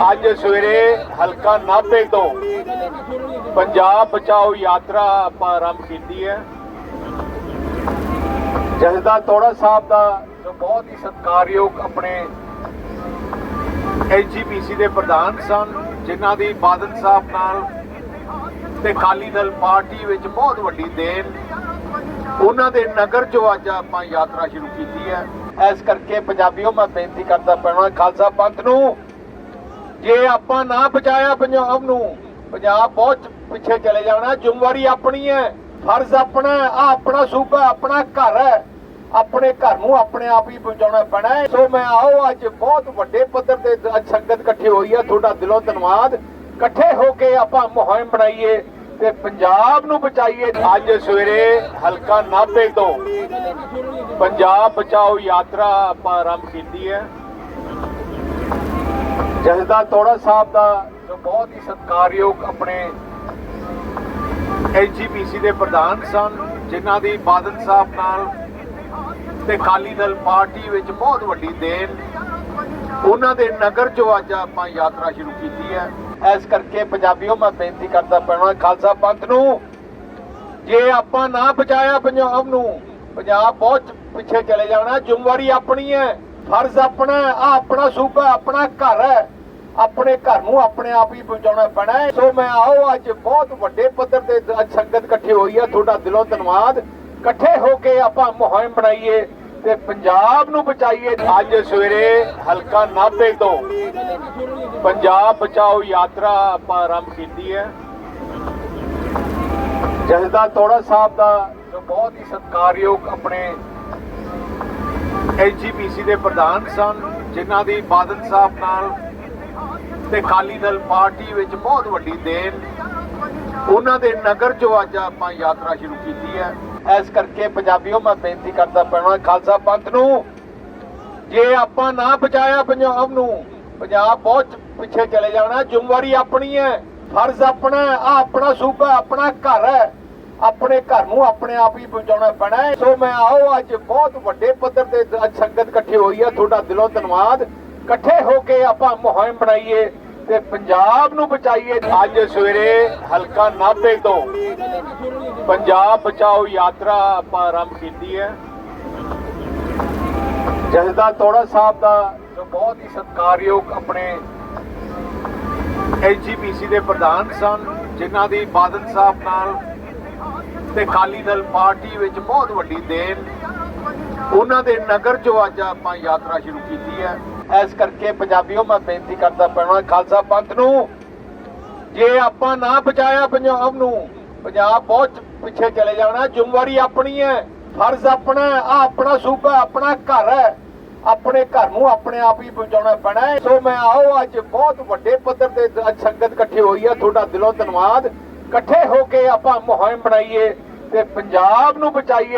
ਅੱਜ ਸਵੇਰੇ ਹਲਕਾ ਨਾਭੇ ਤੋਂ ਪੰਜਾਬ ਬਚਾਓ ਯਾਤਰਾ ਆਪਾਂ ਆਰੰਭ ਕੀਤੀ ਹੈ। ਜਸਦਾ ਤੋੜਾ ਸਾਹਿਬ ਦਾ ਜੋ ਬਹੁਤ ਹੀ ਸਤਿਕਾਰਯੋਗ ਆਪਣੇ ਐਜੀਪੀਸੀ ਦੇ ਪ੍ਰਧਾਨ ਸਨ, ਜਿਨ੍ਹਾਂ ਦੀ ਬਾਦਲ ਸਾਹਿਬ ਨਾਲ ਤੇ ਅਕਾਲੀ ਦਲ ਪਾਰਟੀ ਵਿੱਚ ਬਹੁਤ ਵੱਡੀ ਦੇਣ, ਉਹਨਾਂ ਦੇ ਨਗਰ ਚੋਂ ਅੱਜ ਆਪਾਂ ਯਾਤਰਾ ਸ਼ੁਰੂ ਕੀਤੀ ਹੈ। ਇਸ ਕਰਕੇ ਪੰਜਾਬੀਓ, ਮੈਂ ਬੇਨਤੀ ਕਰਦਾ ਪੈਣਾ ਖਾਲਸਾ ਪੰਥ ਨੂੰ ਜੇ ਆਪਾਂ ਨਾ ਬਚਾਇਆ ਪੰਜਾਬ ਨੂੰ, ਪੰਜਾਬ ਬਹੁਤ ਪਿੱਛੇ ਚਲੇ ਜਾਣਾ, ਜ਼ਿੰਮੇਵਾਰੀ ਆਪਣੀ ਹੈ, ਫਰਜ਼ ਆਪਣਾ ਆ ਆਪਣਾ ਸੂਬਾ, ਆਪਣਾ ਘਰ ਹੈ, ਆਪਣੇ ਘਰ ਨੂੰ ਆਪਣੇ ਆਪ ਹੀ ਪਹੁੰਚਾਉਣਾ ਪੈਣਾ ਹੈ। ਸੋ ਮੈਂ ਆਓ, ਅੱਜ ਬਹੁਤ ਵੱਡੇ ਪੱਧਰ ਤੇ ਸੰਗਤ ਇਕੱਠੀ ਹੋਈ ਹੈ, ਤੁਹਾਡਾ ਦਿਲੋਂ ਧੰਨਵਾਦ। ਇਕੱਠੇ ਹੋ ਕੇ ਆਪਾਂ ਮੁਹਿੰਮ ਬਣਾਈਏ ਤੇ ਪੰਜਾਬ ਨੂੰ ਬਚਾਈਏ। ਅੱਜ ਸਵੇਰੇ ਹਲਕਾ ਨਾਭੇ ਤੋਂ ਪੰਜਾਬ ਬਚਾਓ ਯਾਤਰਾ ਆਪਾਂ ਆਰੰਭ ਕੀਤੀ ਹੈ। ਜਹਦਾ ਤੋੜਾ ਸਾਹਿਬ ਦਾ ਜੋ ਬਹੁਤ ਹੀ ਸਤਿਕਾਰਯੋਗ ਆਪਣੇ ਐਜੀਪੀਸੀ ਦੇ ਪ੍ਰਧਾਨ ਸਨ, ਜਿਨ੍ਹਾਂ ਦੀ ਬਾਦਲ ਸਾਹਿਬ ਨਾਲ ਤੇ ਅਕਾਲੀ ਦਲ ਪਾਰਟੀ ਵਿੱਚ ਬਹੁਤ ਵੱਡੀ ਦੇਣ, ਉਹਨਾਂ ਦੇ ਨਗਰ ਚੋਂ ਅੱਜ ਆਪਾਂ ਯਾਤਰਾ ਸ਼ੁਰੂ ਕੀਤੀ ਹੈ। ਇਸ ਕਰਕੇ ਪੰਜਾਬੀਓ, ਮੈਂ ਬੇਨਤੀ ਕਰਦਾ ਪੈਣਾ ਖਾਲਸਾ ਪੰਥ ਨੂੰ, ਜੇ ਆਪਾਂ ਨਾ ਬਚਾਇਆ ਪੰਜਾਬ ਨੂੰ, ਪੰਜਾਬ ਬਹੁਤ ਪਿੱਛੇ ਚਲੇ ਜਾਣਾ, ਜ਼ਿੰਮੇਵਾਰੀ ਆਪਣੀ ਹੈ, ਫਰਜ਼ ਆਪਣਾ ਹੈ ਆ ਆਪਣਾ ਸੂਬਾ, ਆਪਣਾ ਘਰ ਹੈ। ਆਪਣੇ ਘਰ ਨੂੰ ਆਪਣੇ ਆਪ ਹੀ ਪਹੁੰਚਾਉਣਾ ਪੈਣਾ ਹੈ। ਸੋ ਮੈਂ ਆਓ, ਅੱਜ ਬਹੁਤ ਵੱਡੇ ਪੱਧਰ ਤੇ ਸੰਗਤ ਇਕੱਠੀ ਹੋਈ ਹੈ ਤੁਹਾਡਾ ਦਿਲੋਂ ਧੰਨਵਾਦ। ਇਕੱਠੇ ਹੋ ਕੇ ਆਪਾਂ ਮੁਹਿੰਮ ਬਣਾਈਏ ਤੇ ਪੰਜਾਬ ਨੂੰ ਬਚਾਈਏ। ਅੱਜ ਸਵੇਰੇ ਹਲਕਾ ਨਾਭੇ ਤੋਂ ਪੰਜਾਬ ਬਚਾਓ ਯਾਤਰਾ ਆਪਾਂ ਆਰੰਭ ਕੀਤੀ ਹੈ। ਜਹਦਾ ਤੋੜਾ ਸਾਹਿਬ ਦਾ ਜੋ ਬਹੁਤ ਹੀ ਸਤਿਕਾਰਯੋਗ ਆਪਣੇ ਐਜੀਪੀਸੀ ਦੇ ਪ੍ਰਧਾਨ ਸਨ, ਜਿਨ੍ਹਾਂ ਦੀ ਬਾਦਲ ਸਾਹਿਬ ਨਾਲ ਤੇ ਅਕਾਲੀ ਦਲ ਪਾਰਟੀ ਵਿੱਚ ਬਹੁਤ ਵੱਡੀ ਦੇਣ। ਉਹਨਾਂ ਦੇ ਨਗਰ ਚੋਂ ਅੱਜ ਆਪਾਂ ਯਾਤਰਾ ਸ਼ੁਰੂ ਕੀਤੀ ਹੈ। ਇਸ ਕਰਕੇ ਪੰਜਾਬੀਓ, ਮੈਂ ਬੇਨਤੀ ਕਰਦਾ ਪੈਣਾ ਖਾਲਸਾ ਪੰਥ ਨੂੰ, ਜੇ ਆਪਾਂ ਨਾ ਬਚਾਇਆ ਪੰਜਾਬ ਨੂੰ, ਪੰਜਾਬ ਬਹੁਤ ਪਿੱਛੇ ਚਲੇ ਜਾਣਾ, ਜ਼ਿੰਮੇਵਾਰੀ ਆਪਣੀ ਹੈ। ਫਰਜ਼ ਆਪਣਾ ਹੈ ਆ ਆਪਣਾ ਸੂਬਾ, ਆਪਣਾ ਘਰ ਹੈ। ਆਪਣੇ ਘਰ ਨੂੰ ਆਪਣੇ ਆਪ ਹੀ ਪਹੁੰਚਾਉਣਾ ਪੈਣਾ ਹੈ। ਸੋ ਮੈਂ ਆਓ, ਅੱਜ ਬਹੁਤ ਵੱਡੇ ਪੱਧਰ ਤੇ ਸੰਗਤ ਇਕੱਠੇ ਹੋਈ ਹੈ। ਤੁਹਾਡਾ ਦਿਲੋਂ ਧੰਨਵਾਦ। ਇਕੱਠੇ ਹੋ ਕੇ ਆਪਾਂ ਮੁਹਿੰਮ ਬਣਾਈਏ। ਤੇ ਪੰਜਾਬ ਨੂੰ ਬਚਾਈਏ ਅੱਜ ਸਵੇਰੇ ਹਲਕਾ ਨਾਭੇ ਤੋਂ। ਪੰਜਾਬ ਬਚਾਓ ਯਾਤਰਾ ਆਪਾਂ ਆਰੰਭ ਕੀਤੀ ਹੈ। ਜਹਦਾ ਤੋੜਾ ਸਾਹਿਬ ਦਾ ਜੋ ਬਹੁਤ ਹੀ ਸਤਿਕਾਰਯੋਗ ਆਪਣੇ ਐਜੀਪੀਸੀ ਦੇ ਪ੍ਰਧਾਨ ਸਨ, ਜਿਨ੍ਹਾਂ ਦੀ ਬਾਦਲ ਸਾਹਿਬ ਨਾਲ ਤੇ ਅਕਾਲੀ ਦਲ ਪਾਰਟੀ ਵਿੱਚ ਬਹੁਤ ਵੱਡੀ ਦੇਣ ਉਹਨਾਂ ਦੇ ਨਗਰ ਚੋਂ ਅੱਜ ਆਪਾਂ ਯਾਤਰਾ ਸ਼ੁਰੂ ਕੀਤੀ ਹੈ। ਇਸ ਕਰਕੇ ਪੰਜਾਬੀਓ, ਮੈਂ ਬੇਨਤੀ ਕਰਦਾ ਪੈਣਾ ਖਾਲਸਾ ਪੰਥ ਨੂੰ, ਜੇ ਆਪਾਂ ਨਾ ਬਚਾਇਆ ਪੰਜਾਬ ਨੂੰ, ਪੰਜਾਬ ਬਹੁਤ ਪਿੱਛੇ ਚਲੇ ਜਾਣਾ, ਜ਼ਿੰਮੇਵਾਰੀ ਆਪਣੀ ਹੈ, ਫਰਜ਼ ਆਪਣਾ ਆ ਆਪਣਾ ਸੂਬਾ, ਆਪਣਾ ਘਰ ਹੈ, ਆਪਣੇ ਘਰ ਨੂੰ ਆਪਣੇ ਆਪ ਹੀ ਪਹੁੰਚਾਉਣਾ ਪੈਣਾ ਹੈ। ਸੋ ਮੈਂ ਆਓ, ਅੱਜ ਬਹੁਤ ਵੱਡੇ ਪੱਧਰ ਤੇ ਅੱਜ ਸੰਗਤ ਇਕੱਠੀ ਹੋਈ ਹੈ, ਤੁਹਾਡਾ ਦਿਲੋਂ ਧੰਨਵਾਦ। ਇਕੱਠੇ ਹੋ ਕੇ ਆਪਾਂ ਮੁਹਿੰਮ ਬਣਾਈਏ ਤੇ ਪੰਜਾਬ ਨੂੰ ਬਚਾਈਏ।